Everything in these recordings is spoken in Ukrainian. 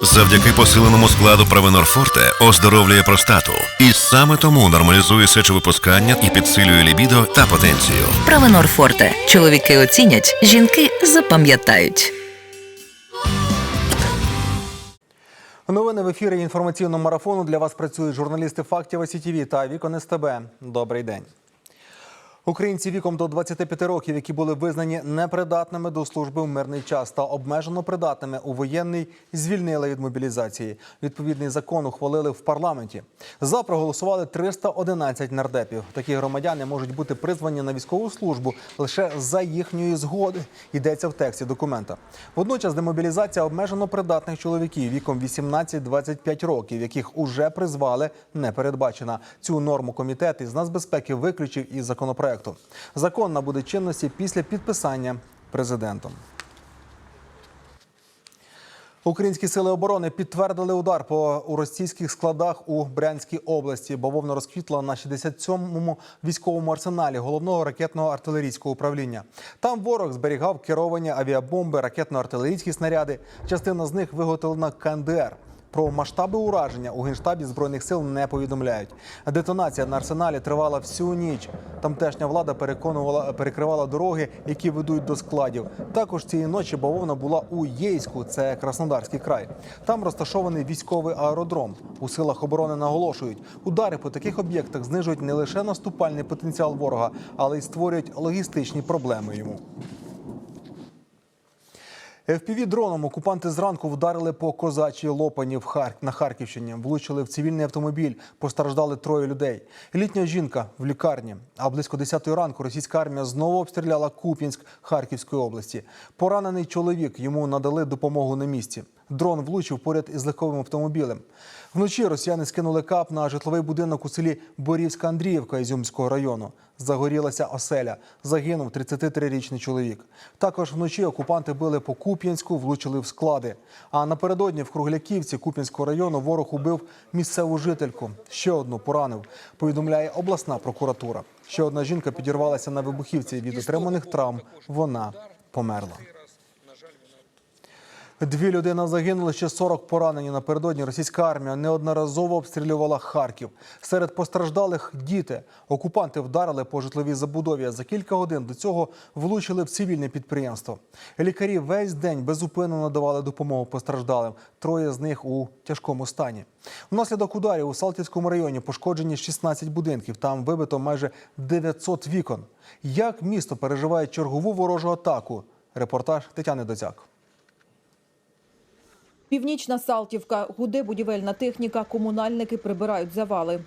Завдяки посиленому складу Провенор Форте оздоровлює простату. І саме тому нормалізує сечовипускання і підсилює лібідо та потенцію. Правенор Форте. Чоловіки оцінять, жінки запам'ятають. Новини в ефірі інформаційного марафону для вас працюють журналісти фактів СІТВ та Вікон СТБ. Добрий день. Українці віком до 25 років, які були визнані непридатними до служби в мирний час та обмежено придатними у воєнний, звільнили від мобілізації. Відповідний закон ухвалили в парламенті. За проголосували 311 нардепів. Такі громадяни можуть бути призвані на військову службу лише за їхньої згоди. Йдеться в тексті документа. Водночас демобілізація обмежено придатних чоловіків віком 18-25 років, яких уже призвали, не передбачена. Цю норму комітет із нацбезпеки виключив із законопроекту. Закон набуде чинності після підписання президентом. Українські сили оборони підтвердили удар по у російських складах у Брянській області. Бавовна розквітла на 67-му військовому арсеналі головного ракетного артилерійського управління. Там ворог зберігав керовані авіабомби, ракетно-артилерійські снаряди. Частина з них виготовлена КНДР. Про масштаби ураження у генштабі збройних сил не повідомляють. Детонація на арсеналі тривала всю ніч. Тамтешня влада переконувала перекривала дороги, які ведуть до складів. Також цієї ночі бавовна була у Єйську, це Краснодарський край. Там розташований військовий аеродром. У силах оборони наголошують, удари по таких об'єктах знижують не лише наступальний потенціал ворога, але й створюють логістичні проблеми йому. Fpv дроном окупанти зранку вдарили по козачій лопані в Хар... на Харківщині. Влучили в цивільний автомобіль. Постраждали троє людей. Літня жінка в лікарні. А близько 10 ранку російська армія знову обстріляла Куп'янськ Харківської області. Поранений чоловік йому надали допомогу на місці. Дрон влучив поряд із легковим автомобілем. Вночі росіяни скинули кап на житловий будинок у селі Борівська Андріївка Ізюмського району. Загорілася оселя. Загинув 33-річний чоловік. Також вночі окупанти били по Куп'янську, влучили в склади. А напередодні в Кругляківці Куп'янського району ворог убив місцеву жительку. Ще одну поранив. Повідомляє обласна прокуратура. Ще одна жінка підірвалася на вибухівці від отриманих травм. Вона померла. Дві людини загинули, ще 40 поранені. Напередодні російська армія неодноразово обстрілювала Харків. Серед постраждалих діти. Окупанти вдарили по житловій забудові. За кілька годин до цього влучили в цивільне підприємство. Лікарі весь день безупинно надавали допомогу постраждалим. Троє з них у тяжкому стані. Внаслідок ударів у Салтівському районі пошкоджені 16 будинків. Там вибито майже 900 вікон. Як місто переживає чергову ворожу атаку? Репортаж Тетяни Доцяк. Північна Салтівка, гуде будівельна техніка, комунальники прибирають завали.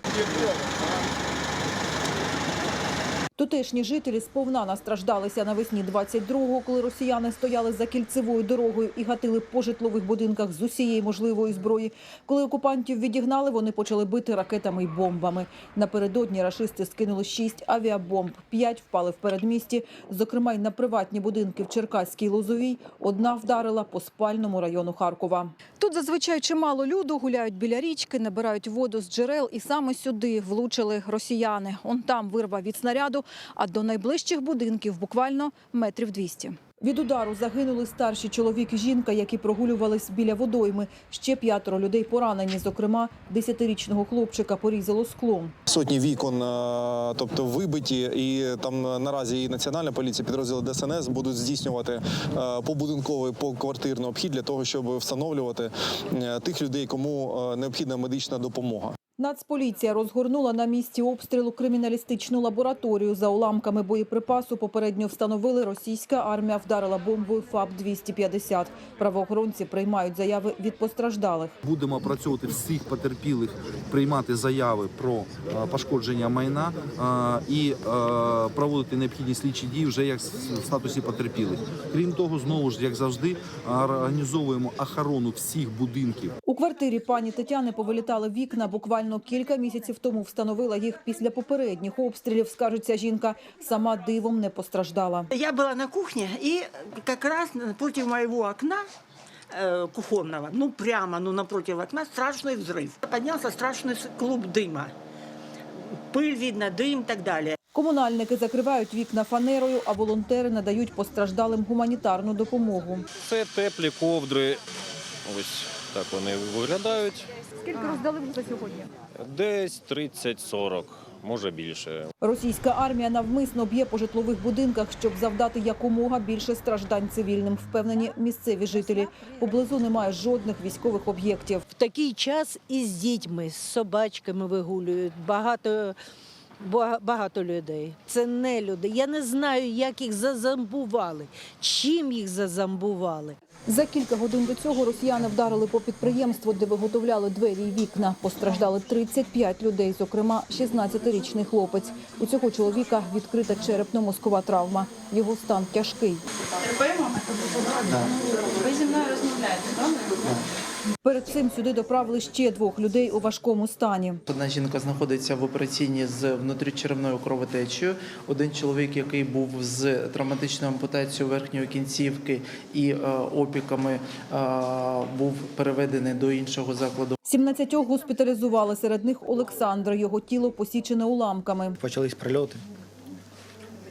Тутешні жителі сповна настраждалися навесні 22-го, коли росіяни стояли за кільцевою дорогою і гатили по житлових будинках з усієї можливої зброї. Коли окупантів відігнали, вони почали бити ракетами й бомбами. Напередодні рашисти скинули шість авіабомб, п'ять впали в передмісті, зокрема й на приватні будинки в Черкаській Лозовій. Одна вдарила по спальному району Харкова. Тут зазвичай чимало люду гуляють біля річки, набирають воду з джерел, і саме сюди влучили росіяни. Он там вирва від снаряду, а до найближчих будинків буквально метрів 200. Від удару загинули старші чоловік і жінка, які прогулювались біля водойми. Ще п'ятеро людей поранені, зокрема, десятирічного хлопчика порізало склом. Сотні вікон, е, тобто вибиті, і там е, наразі і національна поліція, підрозділи ДСНС будуть здійснювати е, побудинковий поквартирний обхід для того, щоб встановлювати тих людей, кому необхідна медична допомога. Нацполіція розгорнула на місці обстрілу криміналістичну лабораторію. За уламками боєприпасу попередньо встановили, російська армія вдарила бомбою ФАБ-250. Правоохоронці приймають заяви від постраждалих. Будемо опрацьовувати всіх потерпілих, приймати заяви про е, пошкодження майна е, і е, проводити необхідні слідчі дії вже як в статусі потерпілих. Крім того, знову ж як завжди, організовуємо охорону всіх будинків. У квартирі пані Тетяни повилітали вікна. Буквально кілька місяців тому встановила їх після попередніх обстрілів. Скажеться жінка, сама дивом не постраждала. Я была на кухне, и как раз напротив моего окна э, кухонного, ну прямо, ну напротив окна, страшный взрыв. Поднялся страшный с- клуб дыма. Пыль видно, дым и так далее. Комунальники закривають вікна фанерою, а волонтери надають постраждалим гуманітарну допомогу. Це теплі ковдри, ось Так вони виглядають. Скільки роздали вже сьогодні? Десь 30-40, може більше. Російська армія навмисно б'є по житлових будинках, щоб завдати якомога більше страждань цивільним. Впевнені місцеві жителі. Поблизу немає жодних військових об'єктів. В такий час і з дітьми, з собачками вигулюють. Багато, ба- багато людей. Це не люди. Я не знаю, як їх зазамбували, чим їх зазамбували. За кілька годин до цього росіяни вдарили по підприємству, де виготовляли двері й вікна. Постраждали 35 людей, зокрема 16-річний хлопець. У цього чоловіка відкрита черепно-мозкова травма. Його стан тяжкий. Перед цим сюди доправили ще двох людей у важкому стані. Одна жінка знаходиться в операційній з внутрічеревною кровотечею. Один чоловік, який був з травматичною ампутацією верхньої кінцівки і е, опіками, е, був переведений до іншого закладу. 17 госпіталізували. Серед них Олександр. Його тіло посічене уламками. Почались прильоти.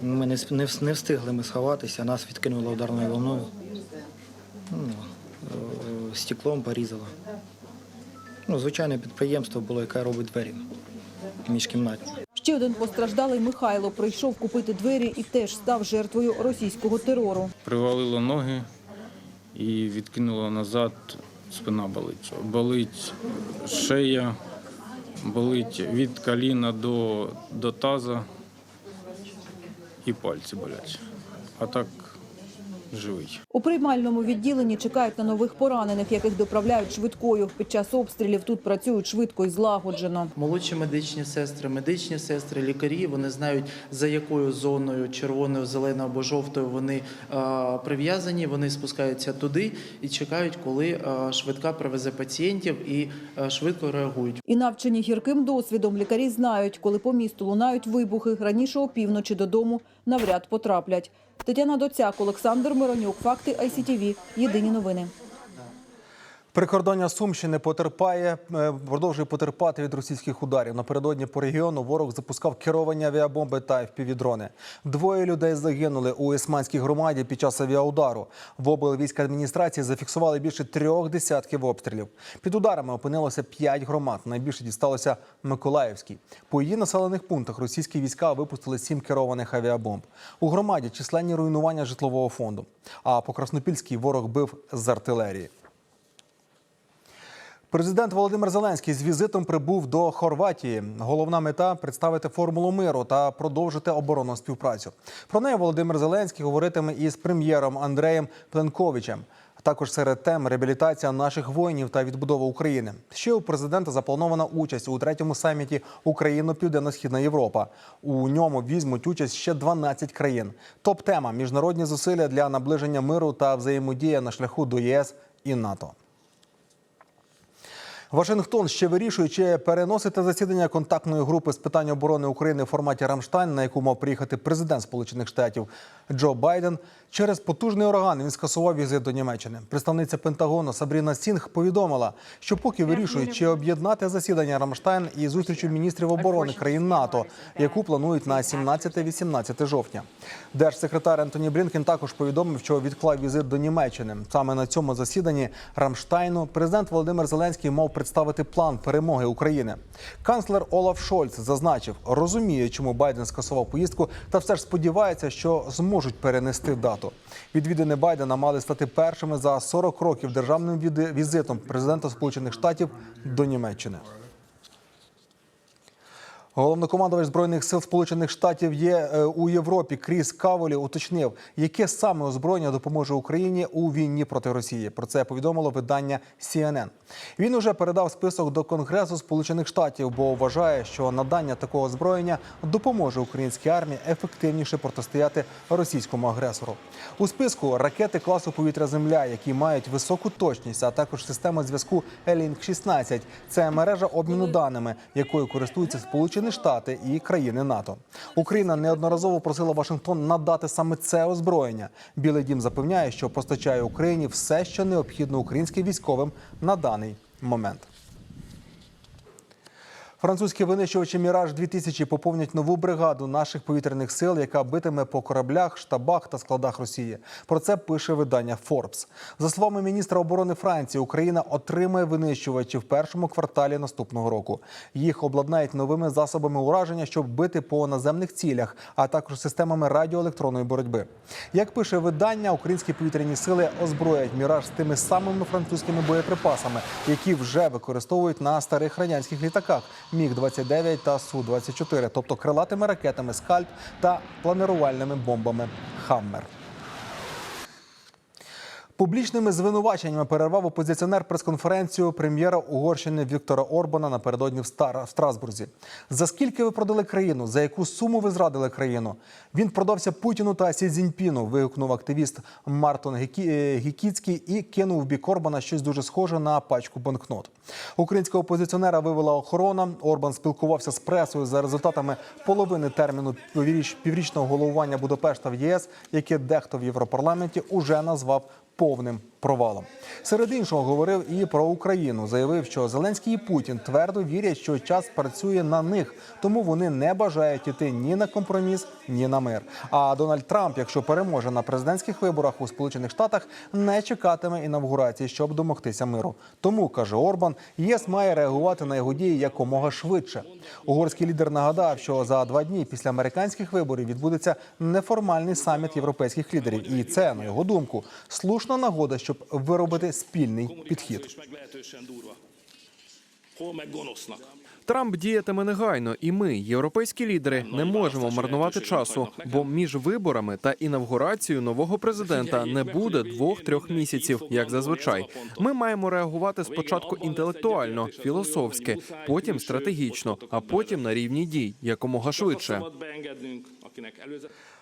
Ми не, встигли ми сховатися, нас відкинуло ударною волною. Стеклом порізало. Ну, звичайне підприємство було, яке робить двері міжкімнатні. Ще один постраждалий Михайло прийшов купити двері і теж став жертвою російського терору. привалило ноги і відкинуло назад, спина болить. Болить шия, болить від коліна до, до таза і пальці болять. А так живий. У приймальному відділенні чекають на нових поранених, яких доправляють швидкою. Під час обстрілів тут працюють швидко і злагоджено. Молодші медичні сестри, медичні сестри, лікарі вони знають за якою зоною червоною, зеленою або жовтою вони е, прив'язані. Вони спускаються туди і чекають, коли е, швидка привезе пацієнтів і е, швидко реагують. І навчені гірким досвідом лікарі знають, коли по місту лунають вибухи, раніше опівночі додому навряд потраплять. Тетяна Доцяк, Олександр Миронюк, факти ICTV. Єдині новини. Прикордоння Сумщини потерпає, е, продовжує потерпати від російських ударів. Напередодні по регіону ворог запускав керовані авіабомби та впівдрони. Двоє людей загинули у Ісманській громаді під час авіаудару. В облвійській адміністрації зафіксували більше трьох десятків обстрілів. Під ударами опинилося п'ять громад. Найбільше дісталося Миколаївській. По її населених пунктах російські війська випустили сім керованих авіабомб. У громаді численні руйнування житлового фонду. А по Краснопільській ворог бив з артилерії. Президент Володимир Зеленський з візитом прибув до Хорватії. Головна мета представити формулу миру та продовжити оборонну співпрацю. Про неї Володимир Зеленський говоритиме із прем'єром Андреєм Пленковичем. Також серед тем реабілітація наших воїнів та відбудова України. Ще у президента запланована участь у третьому саміті Україно-Південно-Східна Європа. У ньому візьмуть участь ще 12 країн. Топ-тема міжнародні зусилля для наближення миру та взаємодія на шляху до ЄС і НАТО. Вашингтон ще вирішує, чи переносити засідання контактної групи з питань оборони України в форматі Рамштайн, на яку мав приїхати президент Сполучених Штатів Джо Байден. Через потужний ураган він скасував візит до Німеччини. Представниця Пентагону Сабріна Сінг повідомила, що поки вирішують, чи об'єднати засідання Рамштайн і зустрічю міністрів оборони країн НАТО, яку планують на 17-18 жовтня. Держсекретар Ентоні Блінкен також повідомив, що відклав візит до Німеччини. Саме на цьому засіданні Рамштайну президент Володимир Зеленський мав представити план перемоги України. Канцлер Олаф Шольц зазначив, розуміє, чому Байден скасував поїздку, та все ж сподівається, що зможуть перенести дату. Відвідини Байдена мали стати першими за 40 років державним візитом президента Сполучених Штатів до Німеччини. Головнокомандувач збройних сил Сполучених Штатів є е, у Європі. Кріс Каволі уточнив, яке саме озброєння допоможе Україні у війні проти Росії. Про це повідомило видання CNN. Він уже передав список до Конгресу Сполучених Штатів, бо вважає, що надання такого озброєння допоможе українській армії ефективніше протистояти російському агресору. У списку ракети класу повітря-земля, які мають високу точність, а також система зв'язку Елінг 16 Це мережа обміну даними, якою користуються Сполучені Штати і країни НАТО. Україна неодноразово просила Вашингтон надати саме це озброєння. Білий дім запевняє, що постачає Україні все, що необхідно українським військовим на даний момент. Французькі винищувачі Міраж 2000 поповнять нову бригаду наших повітряних сил, яка битиме по кораблях, штабах та складах Росії. Про це пише видання Forbes. За словами міністра оборони Франції, Україна отримає винищувачі в першому кварталі наступного року. Їх обладнають новими засобами ураження, щоб бити по наземних цілях, а також системами радіоелектронної боротьби. Як пише видання, українські повітряні сили озброять міраж з тими самими французькими боєприпасами, які вже використовують на старих радянських літаках Міг 29 та Су 24 тобто крилатими ракетами Скальп та планирувальними бомбами Хаммер. Публічними звинуваченнями перервав опозиціонер прес-конференцію прем'єра Угорщини Віктора Орбана напередодні в Стар- в Страсбурзі. За скільки ви продали країну? За яку суму ви зрадили країну? Він продався Путіну та Сі Цзіньпіну, вигукнув активіст Мартон Гікі- е, Гікіцький і кинув в бік Орбана щось дуже схоже на пачку банкнот. Українського опозиціонера вивела охорона. Орбан спілкувався з пресою за результатами половини терміну піврічного головування Будапешта в ЄС, яке дехто в Європарламенті уже назвав повним провалом. Серед іншого говорив і про Україну. Заявив, що Зеленський і Путін твердо вірять, що час працює на них, тому вони не бажають іти ні на компроміс, ні на мир. А Дональд Трамп, якщо переможе на президентських виборах у Сполучених Штатах, не чекатиме інавгурації, щоб домогтися миру. Тому каже Орбан, ЄС має реагувати на його дії якомога швидше. Угорський лідер нагадав, що за два дні після американських виборів відбудеться неформальний саміт європейських лідерів, і це на його думку слушна нагода, щоб виробити спільний підхід. Трамп діятиме негайно, і ми, європейські лідери, не можемо марнувати часу, бо між виборами та інавгурацією нового президента не буде двох-трьох місяців, як зазвичай. Ми маємо реагувати спочатку інтелектуально, філософськи, потім стратегічно, а потім на рівні дій якомога швидше.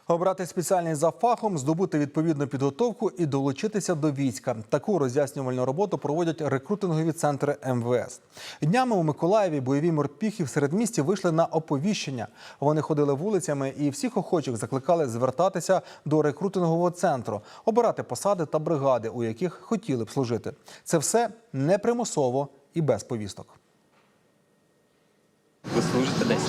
Обрати спеціальність за фахом, здобути відповідну підготовку і долучитися до війська. Таку роз'яснювальну роботу проводять рекрутингові центри МВС. Днями у Миколаєві бойові морпіхи в середмісті вийшли на оповіщення. Вони ходили вулицями і всіх охочих закликали звертатися до рекрутингового центру, обирати посади та бригади, у яких хотіли б служити. Це все не примусово і без повісток. Ви служите десь?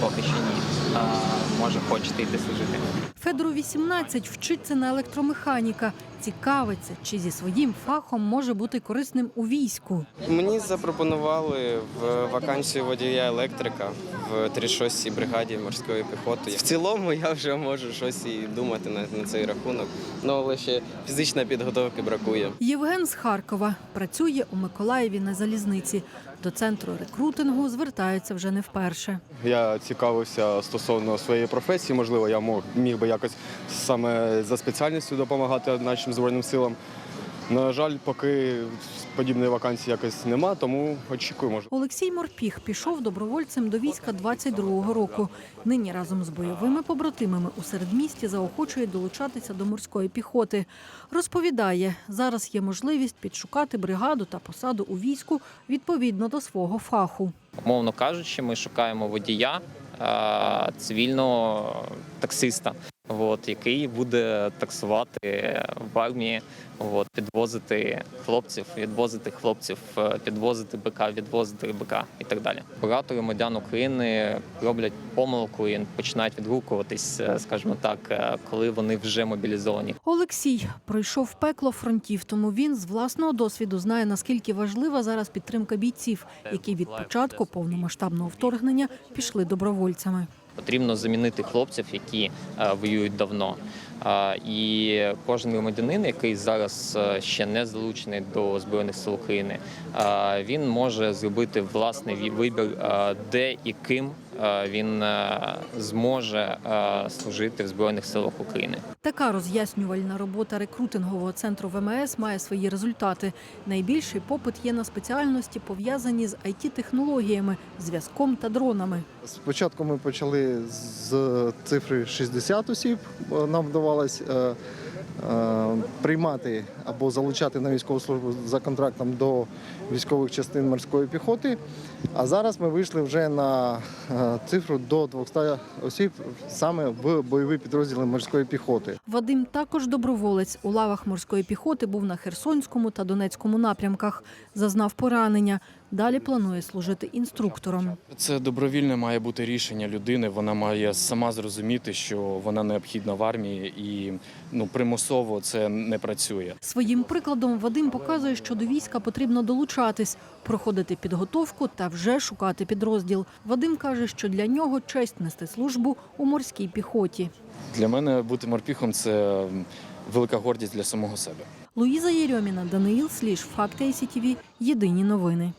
Поки що, ні. Може, хочете йти служити? Федору 18 вчиться на електромеханіка. Цікавиться, чи зі своїм фахом може бути корисним у війську. Мені запропонували в вакансію водія електрика в 36-й бригаді морської піхоти. В цілому я вже можу щось і думати на, на цей рахунок. Ну але ще фізичної підготовки бракує. Євген з Харкова працює у Миколаєві на залізниці. До центру рекрутингу звертаються вже не вперше. Я цікавився стосовно своєї професії. Можливо, я мог міг би якось саме за спеціальністю допомагати нашим збройним силам. На жаль, поки подібної вакансії якось нема, тому очікую, може. Олексій Морпіх пішов добровольцем до війська 22-го року. Нині разом з бойовими побратимами у середмісті заохочує долучатися до морської піхоти. Розповідає, зараз є можливість підшукати бригаду та посаду у війську відповідно до свого фаху. Умовно кажучи, ми шукаємо водія е, цивільного таксиста, от, який буде таксувати в армії, от, підвозити хлопців, відвозити хлопців, е, підвозити БК, відвозити БК і так далі. Багато громадян України роблять помилку і починають відгукуватись, е, скажімо так, е, коли вони вже мобілізовані. Олексій пройшов пекло фронтів, тому він з власного досвіду знає, наскільки важлива зараз підтримка бійців, які від початку повномасштабного вторгнення пішли добровольцями. Потрібно замінити хлопців, які е, воюють давно. Е, І кожен громадянин, який зараз е, ще не залучений до збройних сил України, він може зробити власний вибір, де і ким він е, зможе е, служити в збройних силах України. Така роз'яснювальна робота рекрутингового центру ВМС має свої результати. Найбільший попит є на спеціальності, пов'язані з it технологіями зв'язком та дронами. Спочатку ми почали з цифри 60 осіб. Нам вдавалось е, е, приймати або залучати на військову службу за контрактом до військових частин морської піхоти. А зараз ми вийшли вже на е, цифру до 200 осіб саме в бойові підрозділи морської піхоти. Вадим також доброволець. У лавах морської піхоти був на Херсонському та Донецькому напрямках. Зазнав поранення. Далі планує служити інструктором. Це добровільне має бути рішення людини. Вона має сама зрозуміти, що вона необхідна в армії, і ну примусово це не працює. Своїм прикладом Вадим показує, що до війська потрібно долучатись, проходити підготовку та вже шукати підрозділ. Вадим каже, що для нього честь нести службу у морській піхоті. Для мене бути морпіхом це велика гордість для самого себе. Луїза Єрьоміна, Даниїл Сліж, Факти ICTV, Єдині новини.